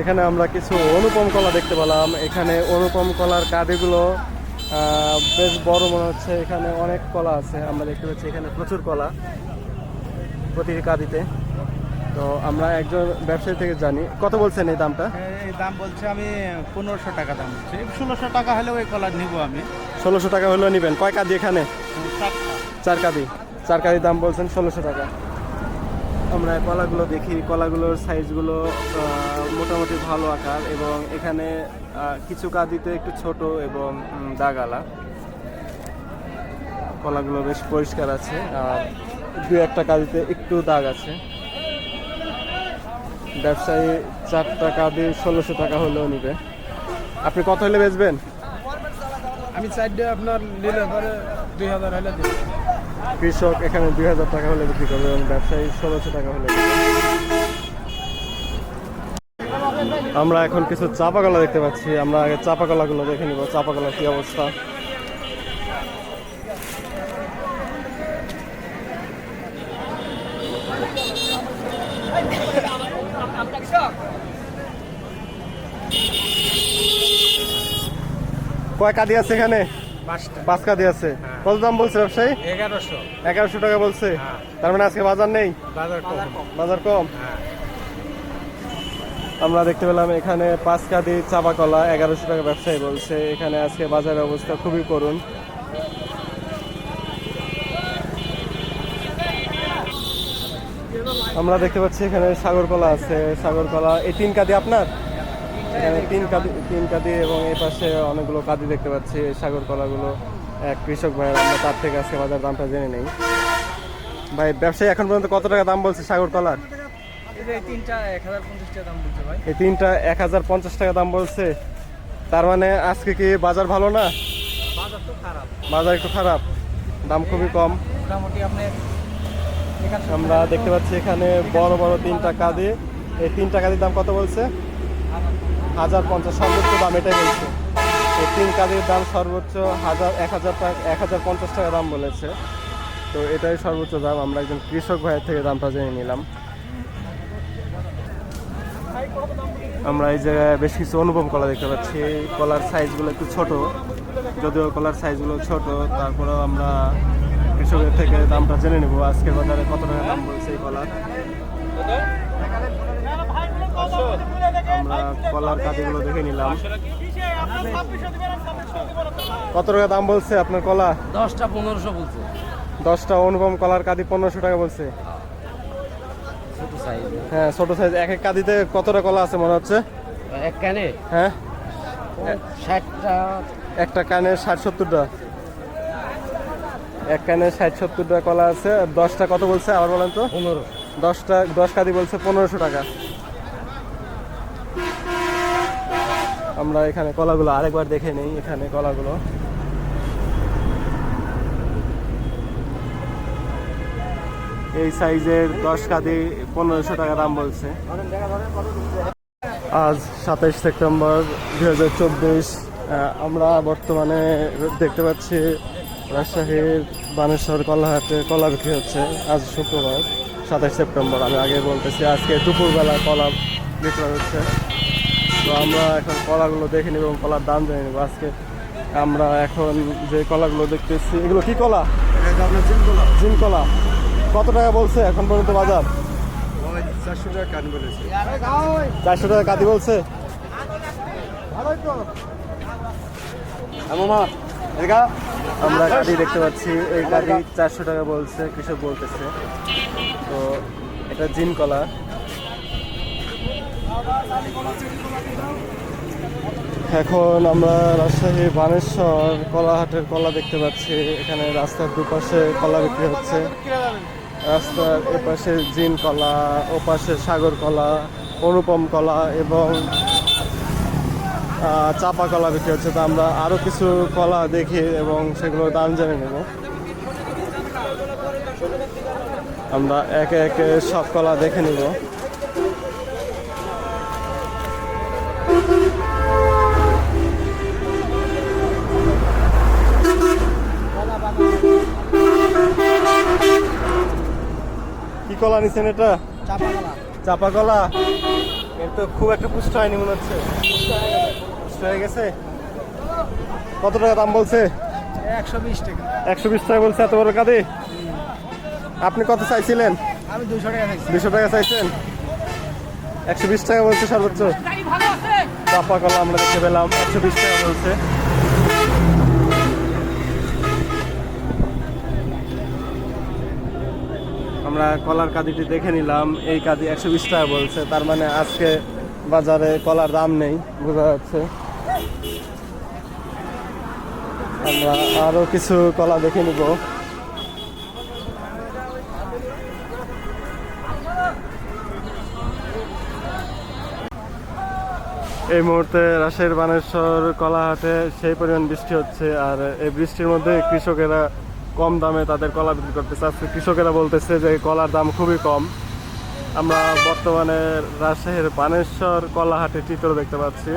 এখানে আমরা কিছু অনুপম কলা দেখতে পেলাম। এখানে অনুপম কলার কাঁদিগুলো বেশ বড় মনে হচ্ছে। এখানে অনেক কলা আছে আমরা দেখতে পাচ্ছি এখানে প্রচুর কলা প্রতিটি কাঁদিতে। তো আমরা একজন ব্যবসায়ী থেকে জানি। কত বলছেন এই দামটা? এই দাম বলছে আমি পনেরোশো টাকা দাম বলছি। ষোলোশো টাকা হলেও এই কলার নিব আমি। ষোলোশো টাকা হলেও নেবেন। কয় কাঁদি এখানে? চার কাঁদি। চার কাঁদি দাম বলছেন ষোলোশো টাকা। আমরা কলাগুলো দেখি, কলাগুলোর সাইজগুলো মোটামুটি ভালো আকার এবং এখানে কিছু কাঁদিতে একটু ছোট এবং দাগালা। কলাগুলো বেশ পরিষ্কার আছে, আর দু একটা কাঁদিতে একটু দাগ আছে। ব্যবসায়ী চারটা কাঁদি ষোলোশো টাকা হলেও নিবে। আপনি কত হলে বেচবেন? আমি চারটে আপনার নিলে পরে দুই হাজার হলে দেবো। কৃষক এখানে দুই হাজার টাকা হলে বিক্রি করবে এবং ব্যবসায়ী ষোলোশো টাকা হলে আমরা এখন কিছু চাপা কলা দেখতে পাচ্ছি। আমরা আগে চাপা কলাগুলো দেখে নিব। চাপা কলার কি অবস্থা? কয় কাদি আছে এখানে? পাঁচ কাদি আছে। কত দাম বলছে ব্যবসায়ী? এগারোশো। এগারোশো টাকা বলছে। হ্যাঁ। তার মানে আজকে বাজার নেই? বাজার কম। বাজার কম। হ্যাঁ। আমরা দেখতে পেলাম এখানে পাঁচ কাদি চাপা কলা এগারোশো টাকা ব্যবসায়ী বলছে। এখানে আজকে বাজারের অবস্থা খুবই করুন আমরা দেখতে পাচ্ছি এখানে সাগর কলা আছে। সাগর কলা এই তিন কাদি আপনার? তিন কাদি তিন কাদি এবং এই পাশে অনেকগুলো কাদি দেখতে পাচ্ছি সাগর কলাগুলো। এক কৃষক ভাইয়ের আমরা তার থেকে আজকে বাজার দামটা জেনে নেই। ভাই ব্যবসায়ী এখন পর্যন্ত কত টাকা দাম বলছে সাগর কলার? এই তিনটা এক হাজার পঞ্চাশ টাকা দাম বলছে ভাই। তার মানে আজকে কি বাজার ভালো না? বাজার একটু খারাপ। দাম খুবই কম। আমরা দেখতে পাচ্ছি এখানে বড় বড় তিনটা কাঁদি। এই তিনটা কাদির দাম কত বলছে? হাজার পঞ্চাশ সর্বোচ্চ দাম এটাই বলছে। এই তিন কাদির দাম সর্বোচ্চ হাজার, এক হাজার টাকা, এক হাজার পঞ্চাশ টাকা দাম বলেছে। তো এটাই সর্বোচ্চ দাম। আমরা একজন কৃষক ভাইয়ের থেকে দামটা জেনে নিলাম। আমরা এই জায়গায় বেশ কিছু অনুপম কলা দেখতে পাচ্ছি। কলার সাইজগুলো একটু ছোট। যদিও কলার সাইজগুলো ছোট, তারপরেও আমরা কৃষকের থেকে দামটা জেনে নেব। আজকের বাজারে কত টাকা দাম বলছে এই কলার? আমরা কলার কাঁদিগুলো দেখে নিলাম। কত টাকা দাম বলছে আপনার কলা? দশটা পনেরোশো বলছে। দশটা অনুপম কলার কাঁদি পনেরোশো টাকা বলছে। হ্যাঁ ছোট সাইজ এক এক কাঁদিতে কতটা কলা আছে মনে হচ্ছে? এক ক্যানে হ্যাঁ। ষাটটা। একটা কানে ষাট সত্তরটা এক কানে ষাট সত্তরটা কলা আছে। দশটা কত বলছে? আবার বলেন তো। পনেরো। দশটা দশ কাদি বলছে পনেরোশো টাকা। আমরা এখানে কলাগুলো আরেকবার দেখে নেই, এখানে কলাগুলো। এই সাইজের দশ কাদি পনেরোশো টাকা দাম বলছে। আজ সাতাইশ সেপ্টেম্বর দুই হাজার চব্বিশ আমরা বর্তমানে দেখতে পাচ্ছি রাজশাহীর বানেশ্বর কলাহাটে কলা বিক্রি হচ্ছে আজ শুক্রবার, সাতাইশ সেপ্টেম্বর। আমি আগে বলতেছি, আজকে দুপুরবেলা কলা বিক্রয় হচ্ছে। তো আমরা এখন কলাগুলো দেখে নিব এবং কলার দাম জেনে নেব। আজকে আমরা এখন যে কলাগুলো দেখতেছি এগুলো কি কলা? জিন কলা। কত টাকা বলছে এখন পর্যন্ত বাজার? চারশো টাকা কান বলেছে। চারশো টাকা কাদি বলছে? মামা আমরা কাদি দেখতে পাচ্ছি এই কাদি চারশো টাকা বলছে কৃষক বলতেছে। তো এটা জিন কলা। এখন আমরা রাজশাহী, বানেশ্বর, কলাহাটের কলা দেখতে পাচ্ছি। এখানে রাস্তার দুপাশে কলা বিক্রি হচ্ছে। রাস্তার এপাশে জিন কলা, ওপাশে সাগর কলা, অনুপম কলা এবং চাপা কলা বিক্রি হচ্ছে। তো আমরা আরও কিছু কলা দেখি এবং সেগুলোর দাম জেনে নেব। আমরা একে একে সব কলা দেখে নিব। কি কলা নিছেন এটা? চাপা কলা এর তো খুব একটা পুষ্ট হয়নি মনে হচ্ছে। পুষ্ট হয়ে গেছে? কত টাকা দাম বলছে? একশো বিশ টাকা। একশো বিশ টাকা বলছে এত বড় কাঁদে? আপনি কত চাইছিলেন? আমি দুশো টাকা দুশো টাকা চাইছেন? একশো বিশ টাকা বলছে সর্বোচ্চ। চাপা কলা আমরা দেখতে পেলাম একশো বিশ টাকা বলছে আমরা কলার কাদিটি দেখে নিলাম, এই কাদি একশো বিশ টাকা বলছে। তার মানে আজকে বাজারে কলার দাম নেই, বোঝা যাচ্ছে। আমরা আরও কিছু কলা দেখে নিব। এই মুহূর্তে রাজশাহীর বানেশ্বর, কলাহাটে সেই পরিমাণ বৃষ্টি হচ্ছে আর এই বৃষ্টির মধ্যে কৃষকেরা কম দামে তাদের কলা বিক্রি করতেছে। আজকে কৃষকেরা বলতেছে যে কলার দাম খুবই কম। আমরা বর্তমানে রাজশাহীর বানেশ্বর, কলাহাটে চিত্র দেখতে পাচ্ছি।